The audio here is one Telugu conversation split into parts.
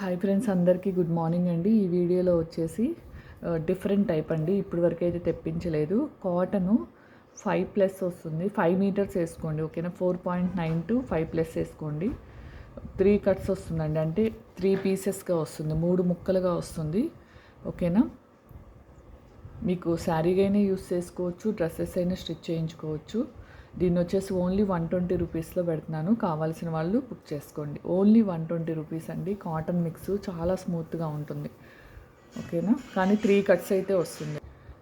హాయ్ ఫ్రెండ్స్ అందరికీ గుడ్ మార్నింగ్ అండి. ఈ వీడియోలో వచ్చేసి డిఫరెంట్ టైప్ అండి. ఇప్పటి వరకు అయితే తెప్పించలేదు. కాటను ఫైవ్ ప్లస్ వస్తుంది. ఫైవ్ మీటర్స్ వేసుకోండి ఓకేనా? Four point nine two five plus వేసుకోండి. త్రీ కట్స్ వస్తుందండి. అంటే త్రీ పీసెస్గా వస్తుంది మూడు ముక్కలుగా వస్తుంది ఓకేనా? మీకు శారీగా అయినా యూస్ చేసుకోవచ్చు డ్రెస్సెస్ అయినా స్టిచ్ చేయించుకోవచ్చు. దీన్ని వచ్చేసి ఓన్లీ వన్ ట్వంటీ రూపీస్లో పెడుతున్నాను. కావాల్సిన వాళ్ళు బుక్ చేసుకోండి. ఓన్లీ వన్ ట్వంటీ రూపీస్ అండి. కాటన్ మిక్స్ చాలా స్మూత్గా ఉంటుంది. ఓకేనా? కానీ త్రీ కట్స్ అయితే వస్తుంది.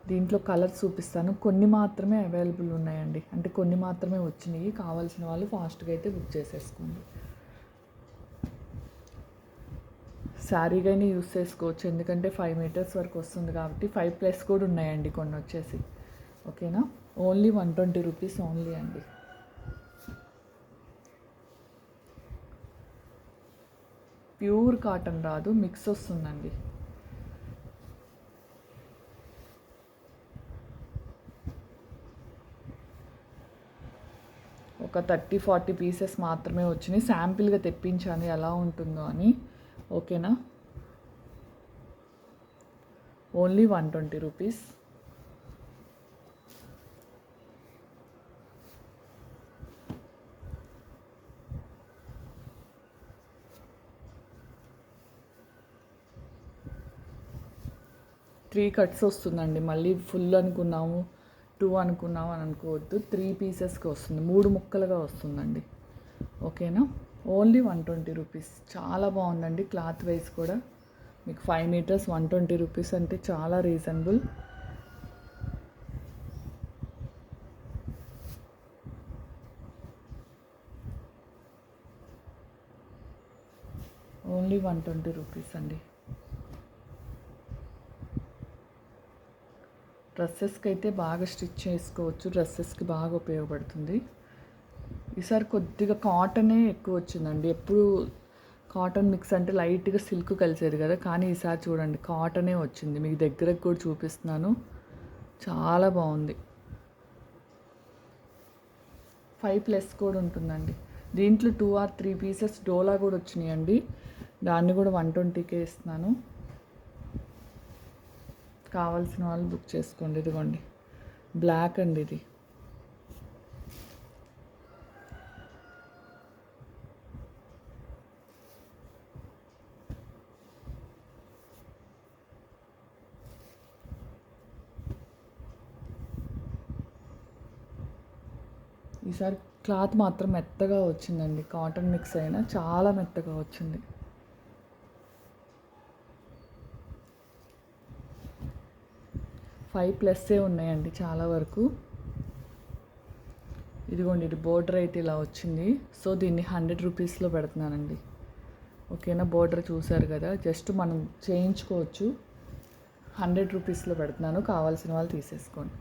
దీంట్లో కలర్స్ చూపిస్తాను. కొన్ని మాత్రమే అవైలబుల్ ఉన్నాయండి. అంటే కొన్ని మాత్రమే వచ్చినాయి. కావాల్సిన వాళ్ళు ఫాస్ట్గా అయితే బుక్ చేసేసుకోండి. శారీగానే యూస్ చేసుకోవచ్చు. ఎందుకంటే ఫైవ్ మీటర్స్ వరకు వస్తుంది కాబట్టి ఫైవ్ ప్లస్ కూడా ఉన్నాయండి కొన్ని వచ్చేసి. ఓకేనా? Only one twenty rupees only అండి. ప్యూర్ కాటన్ రాదు మిక్స్ వస్తుందండి. ఒక థర్టీ ఫార్టీ పీసెస్ మాత్రమే వచ్చినాయి. శాంపిల్గా తెప్పించాను ఎలా ఉంటుందో అని. ఓకేనా? Only one twenty rupees. Three cuts వస్తుందండి. మళ్ళీ ఫుల్ అనుకున్నాము టూ అనుకున్నాము అని అనుకోవద్దు. త్రీ పీసెస్కి వస్తుంది. మూడు ముక్కలుగా వస్తుందండి. ఓకేనా? ఓన్లీ వన్ ట్వంటీ రూపీస్ చాలా బాగుందండి క్లాత్ వైజ్ కూడా. మీకు five metres one twenty rupees అంటే చాలా reasonable only one twenty rupees అండి. డ్రెస్సెస్కి అయితే బాగా స్టిచ్ చేసుకోవచ్చు. డ్రెస్సెస్కి బాగా ఉపయోగపడుతుంది. ఈసారి కొద్దిగా కాటనే ఎక్కువ వచ్చిందండి. ఎప్పుడు కాటన్ మిక్స్ అంటే లైట్గా సిల్క్ కలిసేది కదా. కానీ ఈసారి చూడండి కాటనే వచ్చింది. మీకు దగ్గరకు కూడా చూపిస్తున్నాను. చాలా బాగుంది. ఫైవ్ ప్లస్ కూడా ఉంటుందండి. దీంట్లో టూ ఆర్ త్రీ పీసెస్ డోలా కూడా వచ్చినాయండి. దాన్ని కూడా వన్ ట్వంటీకే ఇస్తున్నాను. కావాల్సిన వాళ్ళు బుక్ చేసుకోండి. ఇదిగోండి. బ్లాక్ అండి ఇది. ఈసారి క్లాత్ మాత్రం మెత్తగా వచ్చిందండి. కాటన్ మిక్స్ అయినా చాలా మెత్తగా వచ్చింది. ఫైవ్ ప్లస్సే ఉన్నాయండి చాలా వరకు. ఇదిగోండి ఇది బోర్డర్ అయితే ఇలా వచ్చింది. సో దీన్ని హండ్రెడ్ రూపీస్లో పెడుతున్నానండి. ఓకేనా? బోర్డర్ చూసారు కదా? జస్ట్ మనం చేయించుకోవచ్చు. హండ్రెడ్ రూపీస్లో పెడుతున్నాను. కావాల్సిన వాళ్ళు తీసేసుకోండి.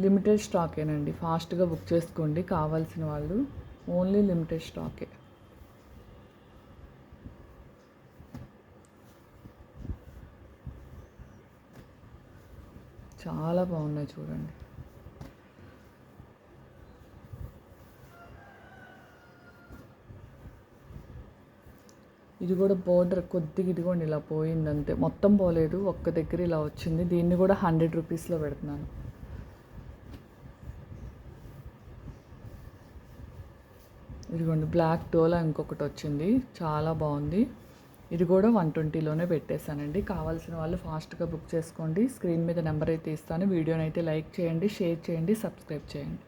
లిమిటెడ్ స్టాకేనండి. ఫాస్ట్గా బుక్ చేసుకోండి. కావాల్సిన వాళ్ళు. ఓన్లీ లిమిటెడ్ స్టాకే. చాలా బాగున్నాయి చూడండి. ఇది కూడా బోర్డర్ కొద్దిగా ఇదిగోండి ఇలా పోయింది అంతే మొత్తం పోలేదు ఒక్క దగ్గర ఇలా వచ్చింది. దీన్ని కూడా హండ్రెడ్ రూపీస్లో పెడుతున్నాను. ఇదిగోండి బ్లాక్ టోలా ఇంకొకటి వచ్చింది. చాలా బాగుంది. ఇది కూడా వన్ ట్వంటీలోనే పెట్టేశానండి. కావాల్సిన వాళ్ళు ఫాస్ట్గా బుక్ చేసుకోండి. స్క్రీన్ మీద నెంబర్ అయితే ఇస్తాను. వీడియోని అయితే లైక్ చేయండి షేర్ చేయండి సబ్స్క్రైబ్ చేయండి.